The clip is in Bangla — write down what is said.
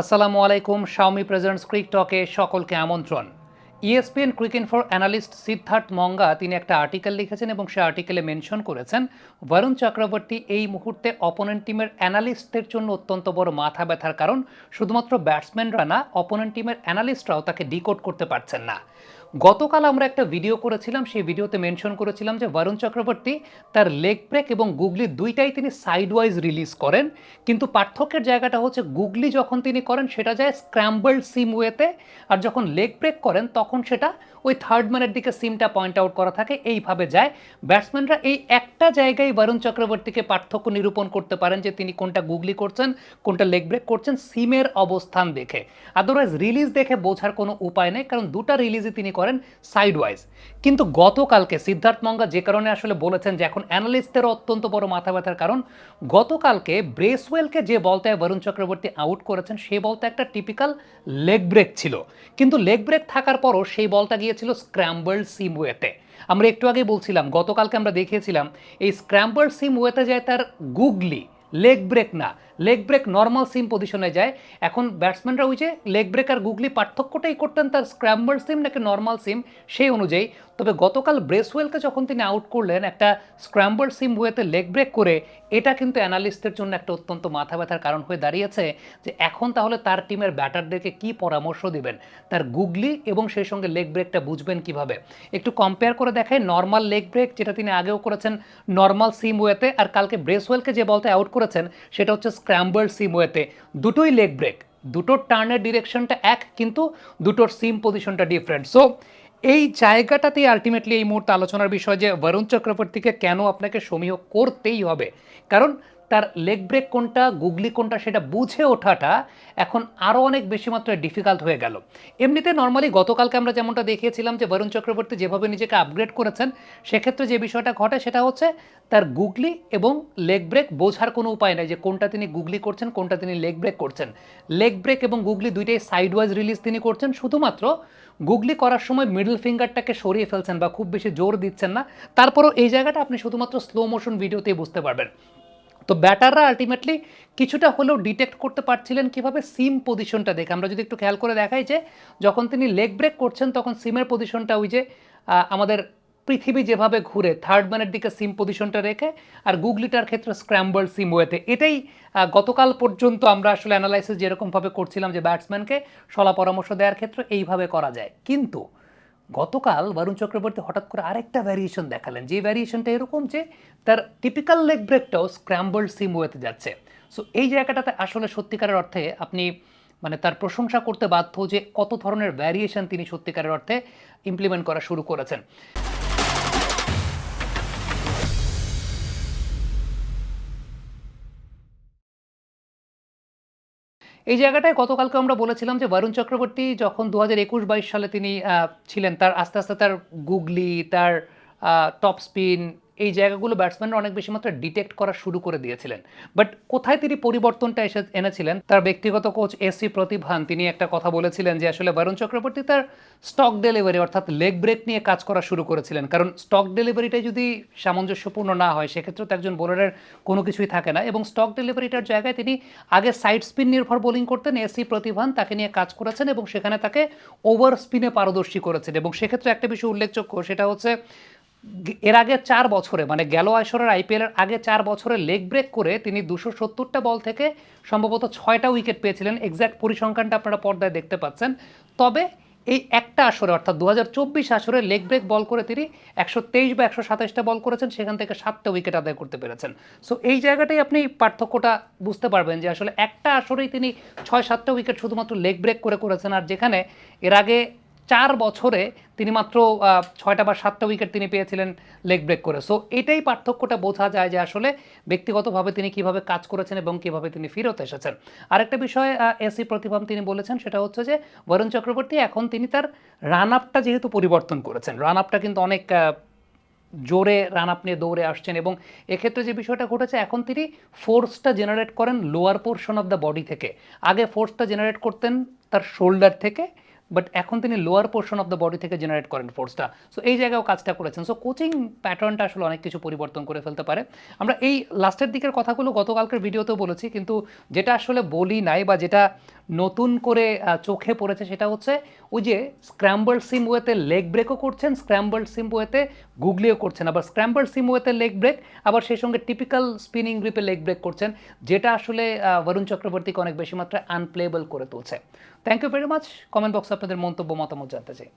আসসালামু আলাইকুম শাওমি প্রেজেন্টস ক্রিক টকে সকলকে আমন্ত্রণ। ইএসপিএন ক্রিক ফর অ্যানালিস্ট সিদ্ধার্থ মঙ্গা তিনি একটা আর্টিকেল লিখেছেন এবং সে আর্টিকেলে মেনশন করেছেন বরুণ চক্রবর্তী এই মুহূর্তে অপোনেন্ট টিমের অ্যানালিস্টদের জন্য অত্যন্ত বড় মাথা ব্যথার কারণ, শুধুমাত্র ব্যাটসম্যানরা না অপোনেন্ট টিমের অ্যানালিস্টরাও তাকে ডিকোড করতে পারছেন না। গতকাল আমরা একটা ভিডিও করেছিলাম, সেই ভিডিওতে মেনশন করেছিলাম যে বরুণ চক্রবর্তী তার লেগ ব্রেক এবং গুগলি দুইটাই তিনি সাইড ওয়াইজ রিলিজ করেন। কিন্তু পার্থক্যের জায়গাটা হচ্ছে গুগলি যখন তিনি করেন, সেটা যায় স্ক্র্যাম্বল সিম ওয়েতে আর যখন লেগ ব্রেক করেন, তখন সেটা ওই থার্ড ম্যানের দিকে সিমটা পয়েন্ট আউট করা থাকে, এইভাবে যায়। ব্যাটসম্যানরা এই একটা জায়গায় বরুণ চক্রবর্তীকে পার্থক্য নিরূপণ করতে পারেন যে তিনি কোনটা গুগলি করছেন, কোনটা লেগ ব্রেক করছেন সিমের অবস্থান দেখে। আদারওয়াইজ রিলিজ দেখে বোঝার কোনো উপায় নেই, কারণ দুটা রিলিজই তিনি করেন সাইড ওয়াইজ কিন্তু গতকালকে সিদ্ধার্থ মঙ্গা যে কারণে আসলে বলেছেন যে এখন অ্যানালিস্টদের অত্যন্ত বড় মাথা ব্যথার কারণ, গতকালকে ব্রেসওয়েলকে যে বলটায় বরুণ চক্রবর্তী আউট করেছেন, সেই বলটা একটা টিপিক্যাল লেগ ব্রেক ছিল। কিন্তু লেগ ব্রেক থাকার পরও সেই বলটা গিয়েছিল স্ক্র্যাম্বল সিম ওয়েতে। আমরা একটু আগে বলছিলাম, গতকালকে আমরা দেখিয়েছিলাম, এই স্ক্র্যাম্বল সিম ওয়েতে যায় তার গুগলি, লেগ ব্রেক না লেগ ব্রেক নর্মাল সিম পজিশনে যায়। এখন ব্যাটসম্যানরা ওই যে লেগ ব্রেক আর গুগলি পার্থক্যটাই করতেন তার স্ক্র্যাম্বল সিম নাকি নর্মাল সিম সেই অনুযায়ী। তবে গতকাল ব্রেসওয়েলকে যখন তিনি আউট করলেন একটা স্ক্র্যাম্বল সিম ওয়েতে লেগ ব্রেক করে, এটা কিন্তু অ্যানালিস্টদের জন্য একটা অত্যন্ত মাথা ব্যথার কারণ হয়ে দাঁড়িয়েছে যে এখন তাহলে তার টিমের ব্যাটারদেরকে কি পরামর্শ দিবেন? তার গুগলি এবং সেই সঙ্গে লেগ ব্রেকটা বুঝবেন কীভাবে? একটু কম্পেয়ার করে দেখায় নর্মাল লেগ ব্রেক যেটা তিনি আগেও করেছেন নর্মাল সিম ওয়েতে আর কালকে ব্রেসওয়েলকে যে বলতে আউট করেছেন, সেটা হচ্ছে স্ক্র্যাম্বল সিম ওয়েতে। দুটোই লেগ ব্রেক দুটোর টার্নের ডিরেকশনটা এক, কিন্তু দুটোর সিম পজিশনটা ডিফারেন্ট সো এই জায়গাটাতেই আলটিমেটলি এই মুহূর্তে আলোচনার বিষয় যে বরুণ চক্রবর্তীকে কেন আপনাকে সমীহ করতেই হবে? কারণ তার লেগ ব্রেক কোনটা গুগলি কোনটা সেটা বুঝে ওঠাটা এখন আরও অনেক বেশি মাত্রায় ডিফিকাল্ট হয়ে গেল। এমনিতে নর্মালি গতকালকে আমরা যেমনটা দেখিয়েছিলাম যে বরুণ চক্রবর্তী যেভাবে নিজেকে আপগ্রেড করেছেন, সেক্ষেত্রে যে বিষয়টা ঘটে সেটা হচ্ছে তার গুগলি এবং লেগ ব্রেক বোঝার কোনো উপায় নেই যে কোনটা তিনি গুগলি করছেন, কোনটা তিনি লেগ ব্রেক করছেন। লেগ ব্রেক এবং গুগলি দুইটাই সাইড ওয়াইজ রিলিজ তিনি করছেন, শুধুমাত্র গুগলি করার সময় মিডল ফিঙ্গারটাকে সরিয়ে ফেলছেন বা খুব বেশি জোর দিচ্ছেন না। তারপরও এই জায়গাটা আপনি শুধুমাত্র স্লো মোশন ভিডিওতেই বুঝতে পারবেন। তো ব্যাটাররা আলটিমেটলি কিছুটা হলেও ডিটেক্ট করতে পারছিলেন কীভাবে সিম পজিশনটা দেখে। আমরা যদি একটু খেয়াল করে দেখাই যে, যখন তিনি লেগ ব্রেক করছেন, তখন সিমের পজিশনটা ওই যে আমাদের পৃথিবী যেভাবে ঘুরে থার্ড ম্যানের দিকে সিম পজিশনটা রেখে আর গুগলিটার ক্ষেত্রে স্ক্র্যাম্বল সিম ওয়েতে এটাই গতকাল পর্যন্ত আমরা আসলে অ্যানালাইসিস যেরকমভাবে করছিলাম যে ব্যাটসম্যানকে সলা পরামর্শ দেওয়ার ক্ষেত্রে এইভাবে করা যায়। কিন্তু গতকাল বরুণ চক্রবর্তী হঠাৎ করে আরেকটা ভ্যারিয়েশন দেখালেন। যে ভ্যারিয়েশনটা এরকম যে তার টিপিক্যাল লেগ ব্রেকটাও স্ক্র্যাম্বল সিম ওয়েতে যাচ্ছে। সো এই জায়গাটাতে আসলে সত্যিকারের অর্থে আপনি মানে তার প্রশংসা করতে বাধ্য যে কত ধরনের ভ্যারিয়েশন তিনি সত্যিকারের অর্থে ইমপ্লিমেন্ট করা শুরু করেছেন। এই জায়গাটায় গতকালকে আমরা বলেছিলাম যে বরুণ চক্রবর্তী যখন দু হাজার একুশ বাইশ সালে তিনি ছিলেন, তার আস্তে আস্তে তার গুগলি, তার টপ স্পিন এই জায়গাগুলো ব্যাটসম্যানরা অনেক বেশি মাত্রায় ডিটেক্ট করা শুরু করে দিয়েছিলেন। বাট কোথায় তিনি পরিবর্তনটা এসে এনেছিলেন? তার ব্যক্তিগত কোচ এস সি প্রতিভান তিনি একটা কথা বলেছিলেন যে আসলে বরুণ চক্রবর্তী তার স্টক ডেলিভারি অর্থাৎ লেগ ব্রেক নিয়ে কাজ করা শুরু করেছিলেন। কারণ স্টক ডেলিভারিটাই যদি সামঞ্জস্যপূর্ণ না হয়, সেক্ষেত্রে তো একজন বোলারের কোনো কিছুই থাকে না। এবং স্টক ডেলিভারিটার জায়গায় তিনি আগে সাইড স্পিন নির্ভর বোলিং করতেন। এসি প্রতিভান তাকে নিয়ে কাজ করেছেন এবং সেখানে তাকে ওভার স্পিনে পারদর্শী করেছেন। এবং সেক্ষেত্রে একটা বিষয় উল্লেখযোগ্য, সেটা হচ্ছে এর আগে চার বছরে মানে গেল আসরের আইপিএলের আগে চার বছরে লেগ ব্রেক করে তিনি দুশো সত্তরটা বল থেকে সম্ভবত ছয়টা উইকেট পেয়েছিলেন। এক্স্যাক্ট পরিসংখ্যানটা আপনারা পর্দায় দেখতে পাচ্ছেন। তবে এই একটা আসরে, অর্থাৎ দু হাজার চব্বিশ আসরে লেগ ব্রেক বল করে তিনি একশো তেইশ বা একশো সাতাশটা বল করেছেন, সেখান থেকে সাতটা উইকেট আদায় করতে পেরেছেন। সো এই জায়গাটাই আপনি পার্থক্যটা বুঝতে পারবেন যে আসলে একটা আসরেই তিনি ছয় সাতটা উইকেট শুধুমাত্র লেগ ব্রেক করে করেছেন। আর যেখানে এর আগে চার বছরে তিনি মাত্র ছয়টা বা সাতটা উইকেট তিনি পেয়েছিলেন লেগ ব্রেক করে। সো এটাই পার্থক্যটা বোঝা যায় যে আসলে ব্যক্তিগতভাবে তিনি কীভাবে কাজ করেছেন এবং কীভাবে তিনি ফেরত এসেছেন। আরেকটা বিষয় এসি প্রতিভাম তিনি বলেছেন, সেটা হচ্ছে যে বরুণ চক্রবর্তী এখন তিনি তার রান আপটা যেহেতু পরিবর্তন করেছেন। রান আপটা কিন্তু অনেক জোরে রান আপ নিয়ে দৌড়ে আসছেন এবং এক্ষেত্রে যে বিষয়টা ঘটেছে, এখন তিনি ফোর্সটা জেনারেট করেন lower portion of the body থেকে। আগে ফোর্সটা জেনারেট করতেন তার শোল্ডার থেকে বাট এখন তিনি lower portion of the body থেকে জেনারেট করেন ফোর্সটা সো এই জায়গাও কাজটা করেছেন। সো কোচিং প্যাটার্নটা আসলে অনেক কিছু পরিবর্তন করে ফেলতে পারে। আমরা এই লাস্টের দিকের কথাগুলো গতকালকের ভিডিওতেও বলেছি, কিন্তু যেটা আসলে বলি নাই বা যেটা নতুন করে চোখে পড়েছে সেটা হচ্ছে ওই যে স্ক্র্যাম্বল সিম ওয়েতে লেগ ব্রেকও করছেন স্ক্র্যাম্বল সিম ওয়েতে গুগলিও করছেন। আবার স্ক্র্যাম্বল সিম ওয়েতে লেগ ব্রেক আবার সেই সঙ্গে টিপিক্যাল স্পিনিং গ্রিপে লেগ ব্রেক করছেন, যেটা আসলে বরুণ চক্রবর্তীকে অনেক বেশি মাত্রায় আনপ্লেয়েবল করে তুলছে। Thank you very much comment বক্সে আপনাদের মন্তব্য মতামত জানতে চাই।